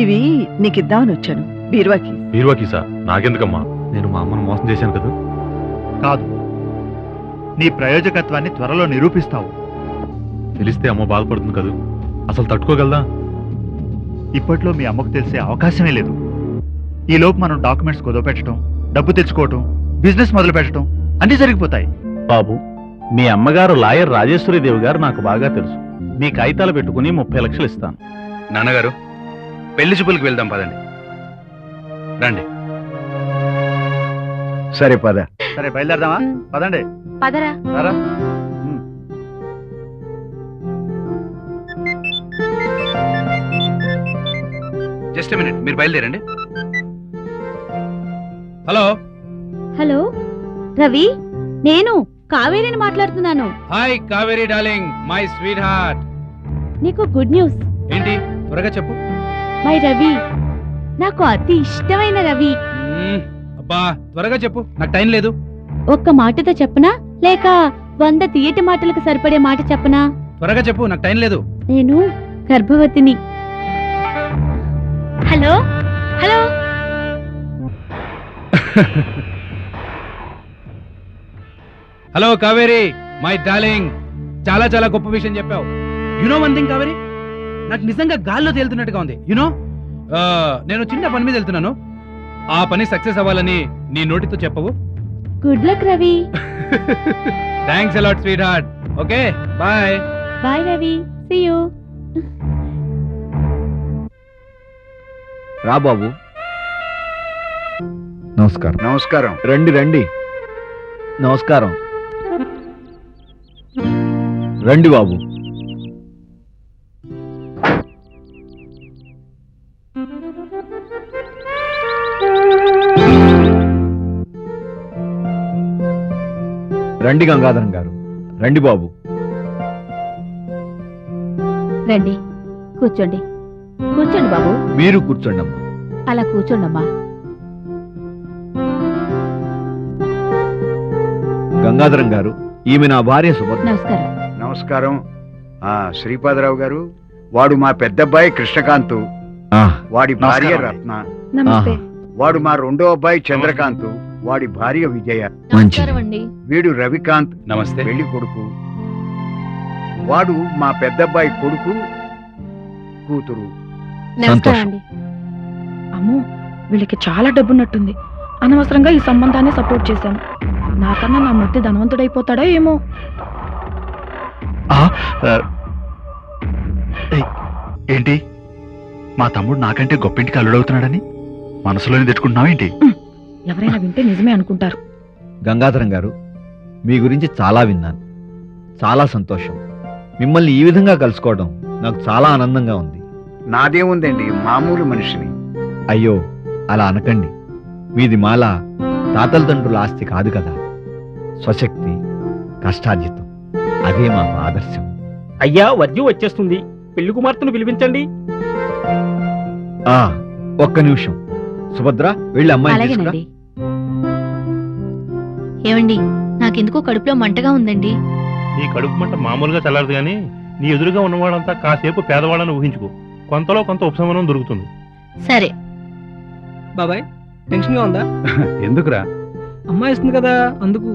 ఇవి నీకిద్దామని వచ్చాను. బీరువాకి. బీరువాకి సార్. నాకెందుకమ్మా? నేను మా అమ్మను మోసం చేశాను కదా. కాదు. నీ ప్రయోజకత్వాన్ని త్వరలో నిరూపిస్తావు. తెలిస్తే అమ్మ బాధపడుతుంది కదా. అసలు తట్టుకోగలదా? ఇప్పట్లో మీ అమ్మకు తెలిసే అవకాశమే లేదు. ఈలోపు మనం డాక్యుమెంట్స్ కుదవపెట్టడం డబ్బు తెచ్చుకోవటం బిజినెస్ మొదలు పెట్టడం అన్నీ జరిగిపోతాయి. బాబు మీ అమ్మగారు లాయర్ రాజేశ్వరీదేవి గారు నాకు బాగా తెలుసు. మీ కాగితాలు పెట్టుకుని ముప్పై లక్షలు ఇస్తాను. నాన్నగారు పెళ్ళి చూపులకు వెళ్దాం పదండి. రండి. సరే పద. సరే బయలుదేరదామా? పదండి. పదరా. రారా. జస్ట్ మినిట్ మీరు బయలుదేరండి. హలో. హలో రవి నేను కావేరిని మాట్లాడుతున్నాను. Hi Kaveri darling my sweetheart నీకు గుడ్ న్యూస్. ఏంటి? త్వరగా చెప్పు. మై రవి నాకు అతి ఇష్టమైన రవి. అబ్బా త్వరగా చెప్పు నాకు టైం లేదు. ఒక్క మాటతో చెప్పనా? లేక వంద తీయటి మాటలకు సరిపడే మాట చెప్పనా? త్వరగా చెప్పు నాకు టైం లేదు. నేను గర్భవతిని. Hello? Hello? Hello Kaveri my darling. చాలా చాలా గొప్ప విషయం చెప్పావు. You know one thing Kaveri? నాకు నిజంగా గాల్లో తేలుతున్నట్టుగా ఉంది. యునో నేను చిన్న పని మీద వెళ్తున్నాను. ఆ పని సక్సెస్ అవ్వాలని నీ నోటితో చెప్పవు. Good luck Ravi thanks a lot sweetheart okay bye bye Ravi see you రా బాబు. నమస్కారం. నమస్కారం. రండి రండి. నమస్కారం. రండి బాబు. రండి గంగాధరం గారు. రండి బాబు. రండి. కూర్చోండి. కూర్చోండి బాబు. మీరు కూర్చోండి అమ్మా. అలా కూర్చోండమ్మా గంగాధరం గారు ఈమె నా భార్య సుభద్ర. నమస్కారం. నమస్కారం. ఆ శ్రీపాదరావు గారు వాడు మా పెద్దబ్బాయి కృష్ణకాంత్. ఆ, వాడి భార్య నమస్కారం రత్న. నమస్తే. వాడు మా రెండో అబ్బాయి చంద్రకాంత్. వాడి భార్య విజయ. వీడు రవికాంత్. నమస్తే. పెళ్ళి కొడుకు. వాడు మా పెద్దబ్బాయి కొడుకు కూతురు. అండి అమ్మో వీళ్ళకి చాలా డబ్బున్నట్టుంది. అనవసరంగా ఈ సంబంధాన్ని సపోర్ట్ చేశాను. నాకన్నా నా మధ్య ధనవంతుడైపోతాడో ఏమో. ఆ, ఆ, ఏయ్, ఏంటి? మా తమ్ముడు నాకంటే గొప్పింటికి అల్లుడవుతున్నాడని? మనసులోనే తెచ్చుకుంటున్నావేంటి? ఎవరైనా వింటే నిజమే అనుకుంటారు. గంగాధరం గారు మీ గురించి చాలా విన్నాను. చాలా సంతోషం. మిమ్మల్ని ఈ విధంగా కలుసుకోవడం నాకు చాలా ఆనందంగా ఉంది. నాదేముందండి మామూలు మనిషిని. అయ్యో అలా అనకండి. మీది మాల తాతల తండ్రుల ఆస్తి కాదు కదా. స్వశక్తి కష్టార్జితం అదే మాకు ఆదర్శం. అయ్యా వద్యం వచ్చేస్తుంది. పెళ్ళి కుమార్తెను పిలిపించండి. ఆ ఒక్క నిమిషం. సుభద్ర వెళ్ళి అమ్మాయి అలాగేనండి. ఏమండి నాకెందుకో కడుపులో మంటగా ఉందండి. నీ కడుపు మంట మామూలుగా చల్లారదు కానీ నీ ఎదురుగా ఉన్నవాడంతా కాసేపు పేదవాళ్ళని ఊహించుకో. కొంతలో కొంత ఉపశమనం దొరుకుతుంది. సరే. బాబాయ్ టెన్షన్గా ఉందా? ఎందుకురా? అమ్మాయి ఇస్తుంది కదా అందుకు.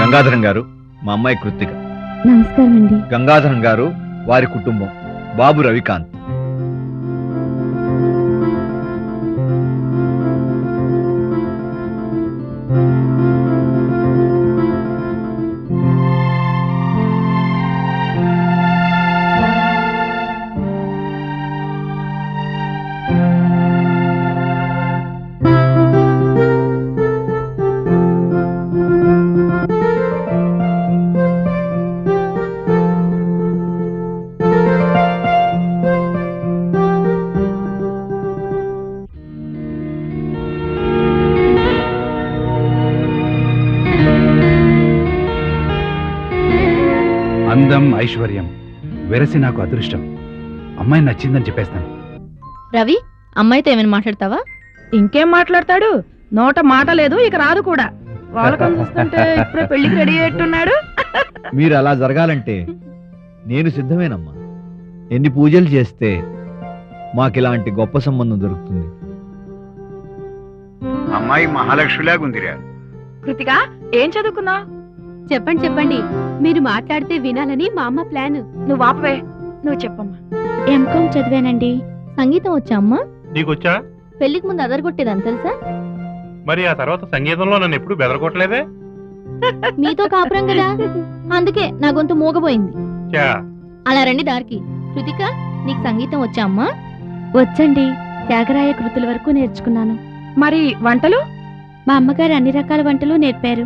గంగాధరం గారు మా అమ్మాయి కృత్తిక. నమస్కారం అండి గంగాధరం గారు వారి కుటుంబం. బాబు రవికాంత్. అందం ఐశ్వర్యం. వెరసి నాకు అదృష్టం. అమ్మాయి నచ్చిందని చెప్పేస్తాను. రవి అమ్మాయితో ఏమైనా మాట్లాడతావా? ఇంకేం మాట్లాడతాడు? నోట మాట లేదు ఇక రాదు కూడా. వాళ్ళకం చూస్తుంటే ఇప్పుడే పెళ్ళికి రెడీ అయ్యేట్టున్నాడు. మీరు అలా జరగాలంటే నేను సిద్ధమేనమ్మా. ఎన్ని పూజలు చేస్తే మాకు ఇలాంటి గొప్ప సంబంధం దొరుకుతుంది. అమ్మాయి మహాలక్ష్మిలాగా ఉందిరా కృతిక ఏం చదువుకున్నావు? చెప్పండి చెప్పండి. మీరు మాట్లాడితే వినాలని మా అమ్మ ప్లాన్. నువ్వు ఆపవే. నువ్వు చెప్పమ్మా. ఎంకామ్ చదివానండి. సంగీతం వచ్చా అమ్మా? నీకొచ్చా? పెళ్ళికి ముందు అదరగొట్టేదని తెలుసా? మరి ఆ తర్వాత సంగీతంలో నన్ను ఎప్పుడు బెదరగొట్టలేదే? మీతో కాపురం కదా. అందుకే నా గొంతు మూగపోయింది చా అలా రండి దారికి. కృతిక నీకు సంగీతం వచ్చా అమ్మా? వచ్చండి. త్యాగరాయ కృతుల వరకు నేర్చుకున్నాను. మరి వంటలు? మా అమ్మగారు అన్ని రకాల వంటలు నేర్పారు.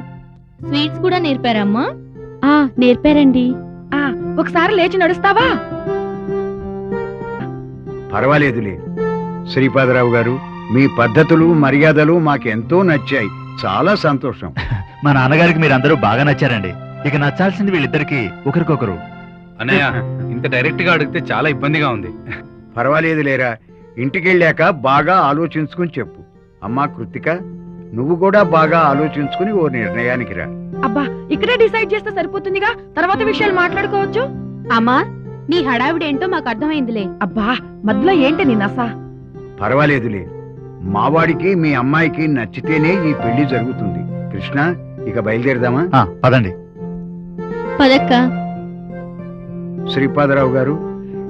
స్వీట్స్ కూడా నేర్పారమ్మా ఆ నేర్పారండి. ఆ ఒకసారి లేచి నడుస్తావా? పర్వాలేదులే. శ్రీపాదరావు గారు మీ పద్ధతులు మర్యాదలు మాకెంతో నచ్చాయి. చాలా సంతోషం. మా నాన్నగారికి మీరందరూ బాగా నచ్చారండి. ఇక నచ్చాల్సింది వీళ్ళిద్దరికి ఒకరికొకరు. అన్నయ్య ఇంత డైరెక్ట్గా అడిగితే చాలా ఇబ్బందిగా ఉంది. పర్వాలేదు లేరా ఇంటికెళ్ళాక బాగా ఆలోచించుకుని చెప్పు. అమ్మా కృతిక నువ్వు కూడా బాగా ఆలోచించుకుని ఓ నిర్ణయానికి రా. అబ్బా ఇక్కడే డిసైడ్ చేస్తే సరిపోతుందిగా? తర్వాత విషయాలు మాట్లాడుకోవచ్చు? అమ్మా నీ హడావిడేంటో మాకు అర్థమైందిలే. అబ్బా మధ్యలో ఏంటి నీ నస? పర్వాలేదులే. మావాడికి మీ అమ్మాయికి నచ్చితేనే ఈ పెళ్ళి జరుగుతుంది. కృష్ణ ఇక బయలుదేరదామా? ఆ, పదండి. పదక్క. శ్రీపాదరావు గారు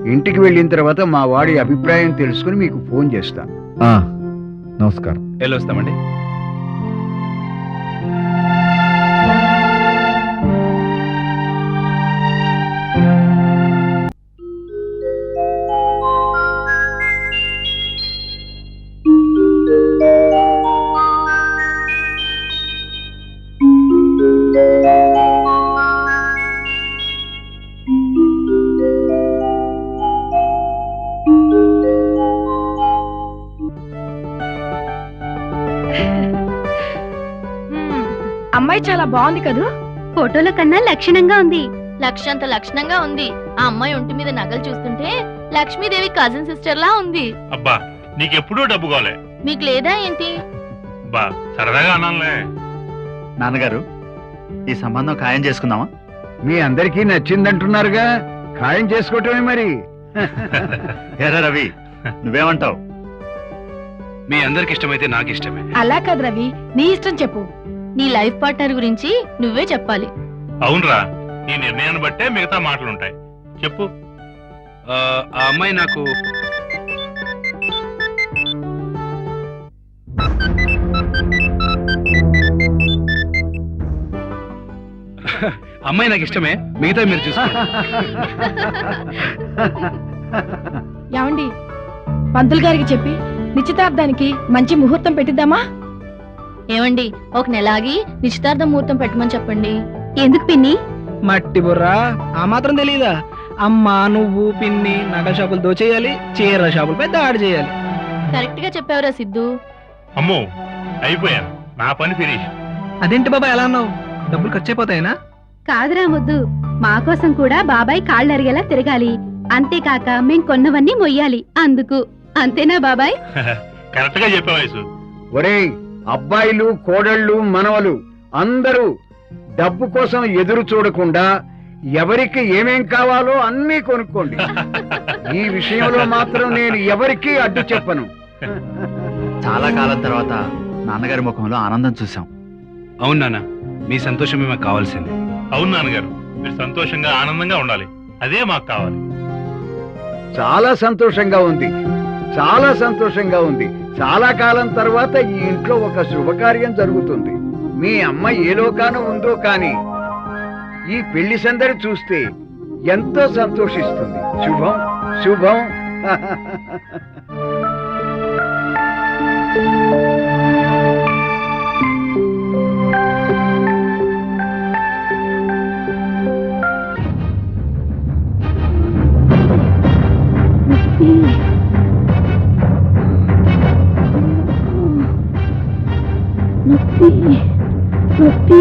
ఇంటికి వెళ్ళిన తర్వాత మా వాడి అభిప్రాయం తెలుసుకుని మీకు ఫోన్ చేస్తా. ఆ, నమస్కారం. వెళ్ళొస్తామండి బాగుంది కదూ? ఫోటోల కన్నా లక్షణంగా ఉంది. లక్షంత లక్షణంగా ఉంది. ఆ అమ్మాయి ఒంటి మీద నగలు చూస్తుంటే లక్ష్మీదేవి కజిన్ సిస్టర్ లా ఉంది. అబ్బా నీకెప్పుడూ డబ్బు కాలే మీకు లేదా ఏంటి? బా సరదాగా అనాలే నాన్నగారు ఈ సంబంధం ఖాయం చేసుకుందామా? మీ అందరికీ నచ్చిందంటున్నారుగా ఖాయం చేసుకోవటమే మరి. ఎరా రవి నువ్వేమంటావు? మీ అందరికి ఇష్టమైతే నాకు ఇష్టమే అలా కాదు రవి నీ ఇష్టం చెప్పు. నీ లైఫ్ పార్ట్నర్ గురించి నువ్వే చెప్పాలి. అవునరా నీ నిర్ణయాన్ని బట్టే మిగతా మాటలుంటాయి. చెప్పు. ఆ ఆ అమ్మాయి నాకు అమ్మాయి నాకు ఇష్టమే మిగతా మీరు చూసుకోండి. ఏమండి? పంతులు గారికి చెప్పి నిశ్చితార్థానికి మంచి ముహూర్తం పెట్టిద్దామా? ఏమండి ఒక నెలాగి నిశ్చితార్థ ముహూర్తం పెట్టమని చెప్పండి. ఎందుకు పిన్ని? మట్టి బుర్రా ఆ మాత్రం తెలియదా అమ్మ నువ్వు పిన్ని నగల షాపులు దోచేయాలి చీర షాపులు పెద్ద ఆడ చేయాలి. కరెక్ట్గా చెప్పావురా సిద్ధు. అమ్మో అయిపోయాను నా పని ఫినిష్. అదేంటి బాబా ఎలా అన్నావు? డబ్బులు ఖర్చు అయిపోతాయినా కాదురా ముద్దు మా కోసం కూడా బాబాయ్ కాళ్ళు అరిగేలా తిరగాలి. అంతేకాక మేం కొన్నవన్నీ మొయ్యాలి అందుకు. అంతేనా బాబాయ్? కరెక్ట్గా చెప్పే వయసు ఒరేయ్ అబ్బాయిలు కోడళ్ళు మనవలు అందరూ డబ్బు కోసం ఎదురు చూడకుండా ఎవరికి ఏమేం కావాలో అన్నీ కొనుక్కోండి. ఈ విషయంలో మాత్రం నేను ఎవరికీ అడ్డు చెప్పను. చాలా కాలం తర్వాత నాన్నగారి ముఖంలో ఆనందం చూసాం అవును నాన్న మీ సంతోషమే మాకు కావాల్సింది. అవును నాన్నగారు మీరు సంతోషంగా ఆనందంగా ఉండాలి. అదే మాకు కావాలి. చాలా సంతోషంగా ఉంది. చాలా సంతోషంగా ఉంది. చాలా కాలం తర్వాత ఈ ఇంట్లో ఒక శుభకార్యం జరుగుతుంది. మీ అమ్మ ఏ లోకాన ఉందో కానీ ఈ పెళ్ళి సందడి చూస్తే ఎంతో సంతోషిస్తుంది. శుభం శుభం. నొప్పి నొప్పి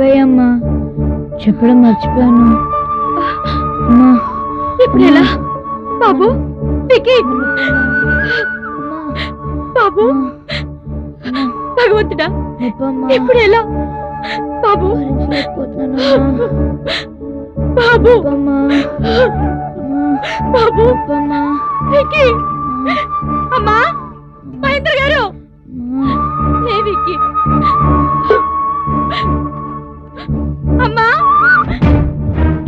అయిపోయామ్మా చెప్పడం మర్చిపోయాను. అమ్మా. ఇప్పుడు ఎలా? బాబు వికీ బాబు. భగవంతుడా ఇప్పుడు ఎలా? బాబు. బాబు. బాబు. వికీ అమ్మా. మహేంద్ర గారు. లే వికీ అమ్మా!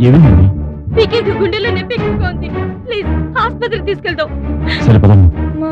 ఏమైంది వికీకి గుండెలో నొప్పి ఎక్కువగా ఉంది. ప్లీజ్ ఆసుపత్రికి తీసుకెళ్దాం. సరే పదమ్మా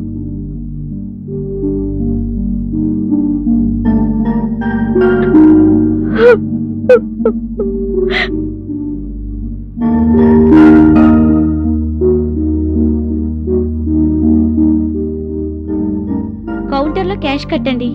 కౌంటర్లో క్యాష్ కట్టండి.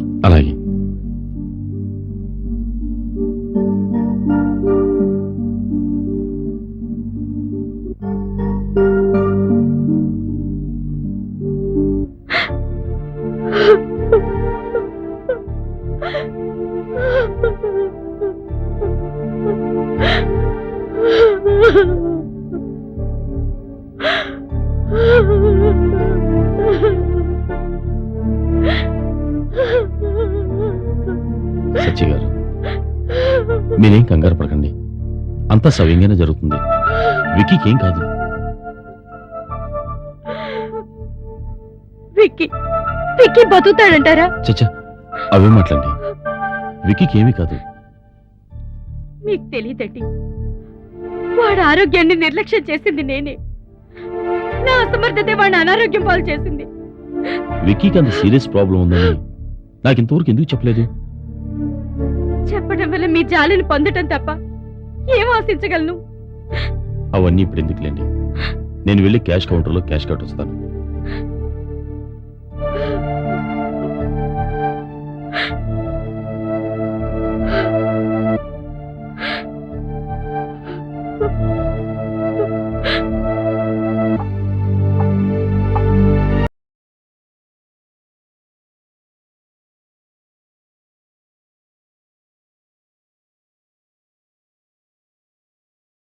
అంతా సవ్యంగానే జరుగుతుంది. విక్కీకి ఏం కాదు. విక్కీ విక్కీ బతుకుతాడంటారా? చచ్చా అవే మాట్లాడండి విక్కీకి ఏమీ కాదు. మీకు తెలియదండి వాడి ఆరోగ్యాన్ని నిర్లక్ష్యం చేసింది నేనే. నా అసమర్థతే వాడిని అనారోగ్యం పాలు చేసింది. విక్కీకి అంత సీరియస్ ప్రాబ్లం ఉందని నాకు ఇంతవరకు ఎందుకు చెప్పలేదు? చెప్పడం వల్ల మీ జాలిని పొందటం తప్ప ఏం ఆశించగలను? అవన్నీ ఇప్పుడు ఎందుకులేండి? నేను వెళ్ళి క్యాష్ కౌంటర్లో క్యాష్ కట్ వస్తాను.